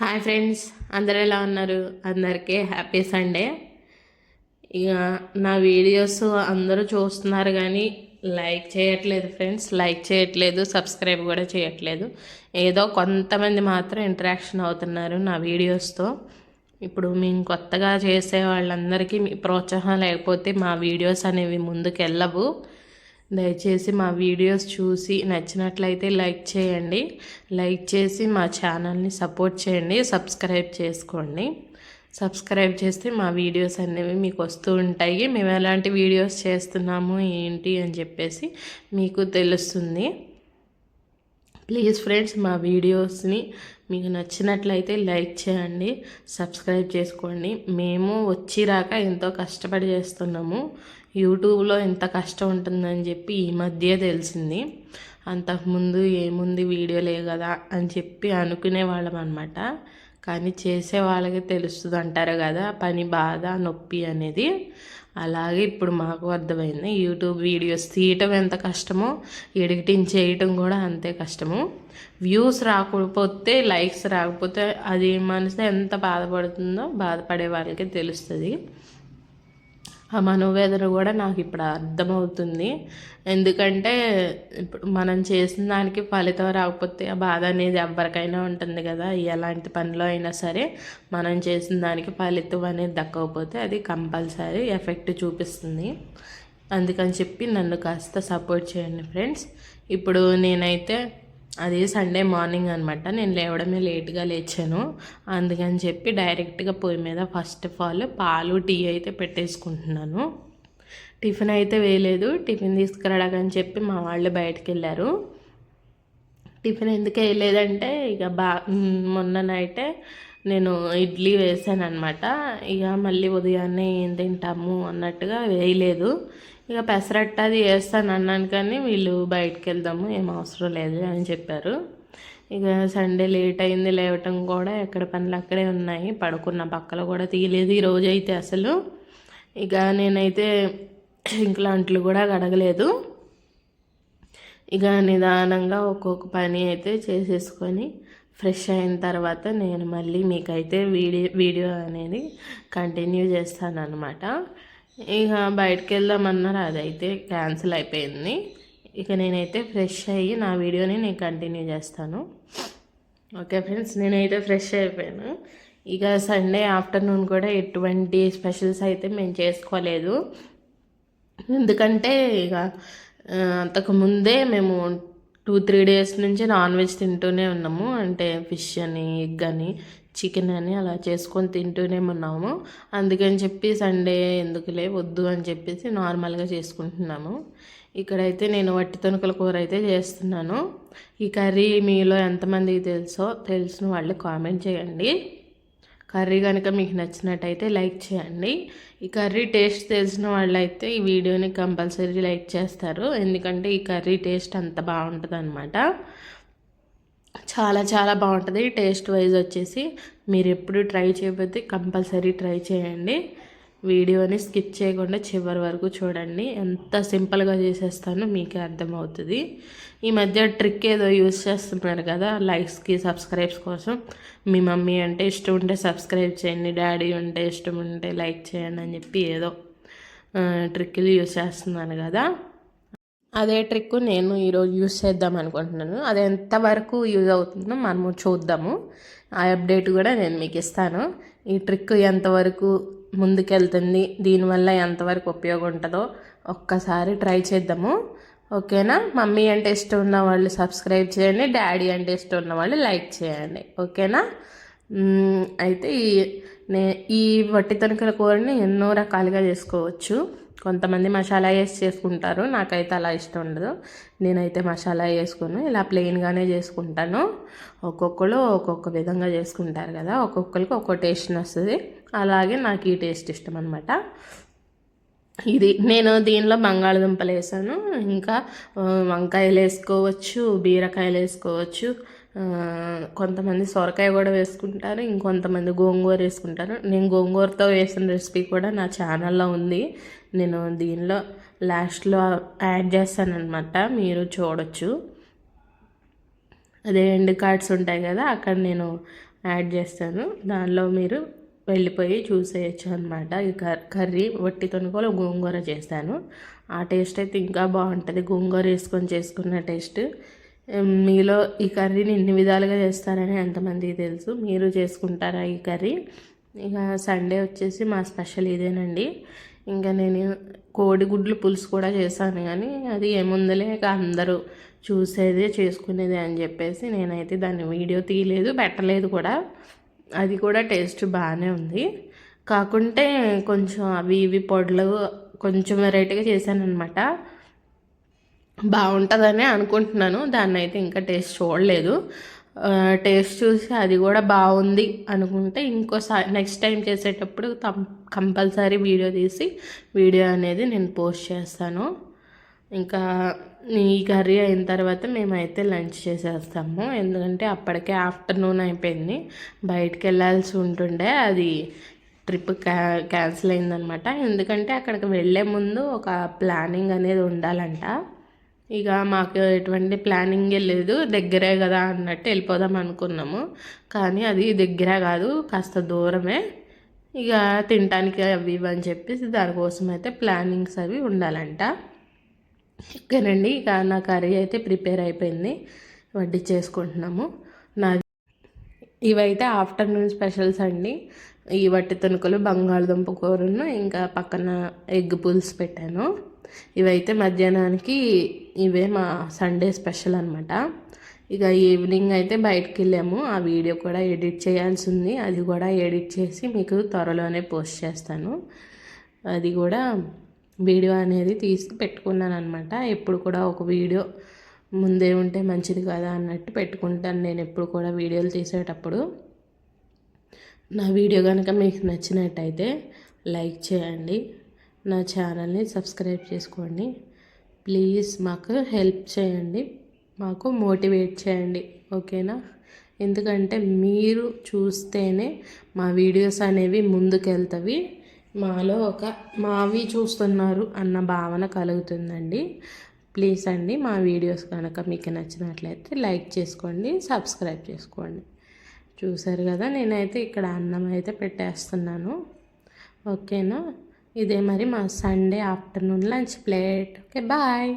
Hi friends అందరు ఎలా ఉన్నారు? అందరికీ హ్యాపీ సండే. ఇక నా వీడియోస్ అందరూ చూస్తున్నారు కానీ లైక్ చేయట్లేదు ఫ్రెండ్స్ లైక్ చేయట్లేదు సబ్స్క్రైబ్ కూడా చేయట్లేదు. ఏదో కొంతమంది మాత్రం ఇంటరాక్షన్ అవుతున్నారు నా వీడియోస్తో ఇప్పుడు మేము కొత్తగా చేసే వాళ్ళందరికీ మీ ప్రోత్సాహం లేకపోతే మా వీడియోస్ అనేవి ముందుకు వెళ్ళవు దయచేసి మా వీడియోస్ చూసి నచ్చినట్లయితే లైక్ చేయండి. లైక్ చేసి మా ఛానల్ని సపోర్ట్ చేయండి. సబ్స్క్రైబ్ చేసుకోండి. సబ్స్క్రైబ్ చేస్తే మా వీడియోస్ అనేవి మీకు వస్తూ ఉంటాయి. మేము ఎలాంటి వీడియోస్ చేస్తున్నాము ఏంటి అని చెప్పేసి మీకు తెలుస్తుంది. ప్లీజ్ ఫ్రెండ్స్ మా వీడియోస్ని మీకు నచ్చినట్లయితే లైక్ చేయండి సబ్స్క్రైబ్ చేసుకోండి. మేము వచ్చి రాక ఎంతో కష్టపడి చేస్తున్నాము. యూట్యూబ్లో ఎంత కష్టం ఉంటుందని చెప్పి ఈ మధ్య తెలిసింది. అంతకుముందు ఏముంది వీడియోలే కదా అని చెప్పి అనుకునే వాళ్ళం అనమాట కానీ చేసే వాళ్ళకి తెలుస్తుంది అంటారు కదా పని బాధ నొప్పి అనేది. అలాగే ఇప్పుడు మాకు అర్థమైంది యూట్యూబ్ వీడియోస్ తీయటం ఎంత కష్టమో ఎడిటింగ్ చేయటం కూడా అంతే కష్టము. వ్యూస్ రాకపోతే లైక్స్ రాకపోతే అది మనసు ఎంత బాధపడుతుందో బాధపడే వాళ్ళకి తెలుస్తుంది. ఆ మనోవేదన కూడా నాకు ఇప్పుడు అర్థమవుతుంది. ఎందుకంటే ఇప్పుడు మనం చేసిన దానికి ఫలితం రాకపోతే ఆ బాధ అనేది ఎవరికైనా ఉంటుంది కదా. ఎలాంటి పనిలో అయినా సరే మనం చేసిన దానికి ఫలితం అనేది దక్కకపోతే అది కంపల్సరీ ఎఫెక్ట్ చూపిస్తుంది. అందుకని చెప్పి నన్ను కాస్త సపోర్ట్ చేయండి ఫ్రెండ్స్. ఇప్పుడు నేనైతే అది సండే మార్నింగ్ అనమాట నేను లేవడమే లేట్గా లేచాను. అందుకని చెప్పి డైరెక్ట్గా పొయ్యి మీద ఫస్ట్ ఆఫ్ ఆల్ పాలు టీ అయితే పెట్టేసుకుంటున్నాను. టిఫిన్ అయితే వేయలేదు. టిఫిన్ తీసుకురాడకని చెప్పి మా వాళ్ళు బయటకు వెళ్ళారు టిఫిన్ ఎందుకు వేయలేదంటే ఇక బా మొన్న నైటే నేను ఇడ్లీ వేసాను అనమాట ఇక మళ్ళీ ఉదయాన్నే ఏం తింటాము అన్నట్టుగా వేయలేదు. ఇక పెసరట్టు అది వేస్తాను అన్నాను కానీ వీళ్ళు బయటకు వెళ్దాము ఏం అవసరం లేదు అని చెప్పారు. ఇక సండే లేట్ అయింది లేవటం కూడా ఎక్కడ పనులు అక్కడే ఉన్నాయి పడుకున్న పక్కల కూడా తీయలేదు ఈరోజు అయితే అసలు. ఇక నేనైతే ఇంక్లాంట్లు కూడా గడగలేదు ఇక నిదానంగా ఒక్కొక్క పని అయితే చేసేసుకొని ఫ్రెష్ అయిన తర్వాత నేను మళ్ళీ మీకైతే వీడియో వీడియో అనేది కంటిన్యూ చేస్తాను అనమాట ఇక బయటకు వెళ్దామన్నారు అదైతే క్యాన్సిల్ అయిపోయింది. ఇక నేనైతే ఫ్రెష్ అయ్యి నా వీడియోని నేను కంటిన్యూ చేస్తాను. ఓకే ఫ్రెండ్స్ నేనైతే ఫ్రెష్ అయిపోయాను. ఇక సండే ఆఫ్టర్నూన్ కూడా ఎటువంటి స్పెషల్స్ అయితే మేము చేసుకోలేదు. ఎందుకంటే ఇక అంతకుముందే మేము టూ త్రీ డేస్ నుంచి నాన్ వెజ్ తింటూనే ఉన్నాము. అంటే ఫిష్ అని ఎగ్ అని చికెన్ అని అలా చేసుకొని తింటూనే ఉన్నాము. అందుకని చెప్పి సండే ఎందుకులే వద్దు అని చెప్పేసి నార్మల్గా చేసుకుంటున్నాము. ఇక్కడైతే నేను వట్టి తొనుకల కూర అయితే చేస్తున్నాను. ఈ కర్రీ మీలో ఎంతమందికి తెలుసో తెలిసిన వాళ్ళు కామెంట్ చేయండి. కర్రీ కనుక మీకు నచ్చినట్టయితే లైక్ చేయండి. ఈ కర్రీ టేస్ట్ తెలిసిన వాళ్ళైతే ఈ వీడియోని కంపల్సరీ లైక్ చేస్తారు. ఎందుకంటే ఈ కర్రీ టేస్ట్ అంత బాగుంటుంది అన్నమాట చాలా చాలా బాగుంటుంది. టేస్ట్ వైజ్ వచ్చేసి మీరు ఎప్పుడు ట్రై చేయకపోతే కంపల్సరీ ట్రై చేయండి. వీడియోని స్కిప్ చేయకుండా చివరి వరకు చూడండి. ఎంత సింపుల్గా చేసేస్తానో మీకే అర్థమవుతుంది. ఈ మధ్య ట్రిక్ ఏదో యూస్ చేస్తున్నారు కదా లైక్స్కి సబ్స్క్రైబ్స్ కోసం. మీ మమ్మీ అంటే ఇష్టం ఉంటే సబ్స్క్రైబ్ చేయండి. డాడీ ఉంటే ఇష్టం ఉంటే లైక్ చేయండి అని చెప్పి ఏదో ట్రిక్లు యూస్ చేస్తున్నాను కదా. అదే ట్రిక్ నేను ఈరోజు యూజ్ చేద్దాం అనుకుంటున్నాను. అది ఎంతవరకు యూజ్ అవుతుందో మనము చూద్దాము. ఆ అప్డేట్ కూడా నేను మీకు ఇస్తాను. ఈ ట్రిక్ ఎంతవరకు ముందుకెళ్తుంది దీనివల్ల ఎంతవరకు ఉపయోగం ఉంటుందో ఒక్కసారి ట్రై చేద్దాము. ఓకేనా? మమ్మీ అంటే ఇష్టం ఉన్న వాళ్ళు సబ్స్క్రైబ్ చేయండి డాడీ అంటే ఇష్టం ఉన్న వాళ్ళు లైక్ చేయండి. ఓకేనా? అయితే ఈ నే ఈ వట్టి తనుకల కూరని ఎన్నో రకాలుగా చేసుకోవచ్చు. కొంతమంది మసాలా వేసి చేసుకుంటారు. నాకైతే అలా ఇష్టం ఉండదు. నేనైతే మసాలా వేసుకుని. ఇలా ప్లెయిన్గానే చేసుకుంటాను. ఒక్కొక్కరు ఒక్కొక్క విధంగా చేసుకుంటారు కదా. ఒక్కొక్కరికి ఒక్కో టేస్ట్ వస్తుంది అలాగే నాకు ఈ టేస్ట్ ఇష్టం అనమాట ఇది నేను దీనిలో బంగాళదుంపలు వేసాను. ఇంకా వంకాయలు వేసుకోవచ్చు బీరకాయలు వేసుకోవచ్చు. కొంతమంది సొరకాయ కూడా వేసుకుంటారు ఇంకొంతమంది గోంగూర వేసుకుంటారు. నేను గోంగూరతో వేసిన రెసిపీ కూడా నా ఛానల్లో ఉంది. నేను దీనిలో లాస్ట్లో యాడ్ చేస్తానమాట మీరు చూడొచ్చు. అదే ఎండ్ కార్డ్స్ ఉంటాయి కదా అక్కడ నేను యాడ్ చేస్తాను. దానిలో మీరు వెళ్ళిపోయి చూసేయచ్చు అనమాట ఈ కర్రీ వట్టితో కూడా గోంగూర చేస్తాను. ఆ టేస్ట్ అయితే ఇంకా బాగుంటుంది. గోంగూర వేసుకొని చేసుకున్న టేస్ట్. మీలో ఈ కర్రీని ఇన్ని విధాలుగా చేస్తారని ఎంతమందికి తెలుసు. మీరు చేసుకుంటారా ఈ కర్రీ? ఇక సండే వచ్చేసి మా స్పెషల్ ఇదేనండి. ఇంకా నేను కోడిగుడ్లు పులుసు కూడా చేశాను కానీ అది ఏముందలే ఇక అందరూ చూసేదే చేసుకునేదే అని చెప్పేసి నేనైతే దాన్ని వీడియో తీయలేదు పెట్టలేదు కూడా. అది కూడా టేస్ట్ బాగానే ఉంది. కాకుంటే కొంచెం అవి ఇవి పొడలు కొంచెం వెరైటీగా చేశాను అనమాట బాగుంటుందని అనుకుంటున్నాను. దాన్ని అయితే ఇంకా టేస్ట్ చూడలేదు. టేస్ట్ చూసి అది కూడా బాగుంది అనుకుంటే ఇంకోసారి నెక్స్ట్ టైం చేసేటప్పుడు కంపల్సరీ వీడియో తీసి వీడియో అనేది నేను పోస్ట్ చేస్తాను. ఇంకా ఈ కర్రీ అయిన తర్వాత మేమైతే లంచ్ చేసేస్తాము. ఎందుకంటే అప్పటికే ఆఫ్టర్నూన్ అయిపోయింది. బయటికి వెళ్ళాల్సి ఉంటుండే. అది ట్రిప్ క్యా క్యాన్సిల్ అయిందనమాట. ఎందుకంటే అక్కడికి వెళ్ళే ముందు ఒక ప్లానింగ్ అనేది ఉండాలంట. ఇక మాకు ఎటువంటి ప్లానింగ్ లేదు. దగ్గరే కదా అన్నట్టు వెళ్ళిపోదాం అనుకున్నాము. కానీ అది దగ్గర కాదు కాస్త దూరమే. ఇక తినటానికి అవి ఇవి అని చెప్పేసి దానికోసం అయితే ప్లానింగ్స్ అవి ఉండాలంట. ఓకేనండి ఇక నా కర్రీ అయితే ప్రిపేర్ అయిపోయింది. వడ్డీ చేసుకుంటున్నాము. నా ఇవైతే ఆఫ్టర్నూన్ స్పెషల్స్ అండి. ఈ వట్టి తణుకలు బంగాళదుంప కూరను ఇంకా పక్కన ఎగ్ పులుసు పెట్టాను. ఇవైతే మధ్యాహ్నానికి ఇవే మా సండే స్పెషల్ అనమాట ఇక ఈవినింగ్ అయితే బయటకు వెళ్ళాము ఆ వీడియో కూడా ఎడిట్ చేయాల్సి ఉంది. అది కూడా ఎడిట్ చేసి మీకు త్వరలోనే పోస్ట్ చేస్తాను. అది కూడా వీడియో అనేది తీసి పెట్టుకున్నాను అనమాట ఎప్పుడు కూడా ఒక వీడియో ముందే ఉంటే మంచిది కదా అన్నట్టు పెట్టుకుంటాను. నేను ఎప్పుడు కూడా వీడియోలు తీసేటప్పుడు. నా వీడియో కనుక మీకు నచ్చినట్టయితే లైక్ చేయండి. నా ఛానల్ని సబ్స్క్రైబ్ చేసుకోండి. ప్లీజ్ మాకు హెల్ప్ చేయండి. మాకు మోటివేట్ చేయండి. ఓకేనా? ఎందుకంటే మీరు చూస్తేనే మా వీడియోస్ అనేవి ముందుకెళ్తవి. మాలో ఒక మావి చూస్తున్నారు అన్న భావన కలుగుతుందండి. ప్లీజ్ అండి మా వీడియోస్ కనుక మీకు నచ్చినట్లయితే లైక్ చేసుకోండి సబ్స్క్రైబ్ చేసుకోండి. చూసారు కదా నేనైతే ఇక్కడ అన్నం అయితే పెట్టేస్తున్నాను. ఓకేనా? ఇదే మరి మా Sunday afternoon lunch plate. Okay bye.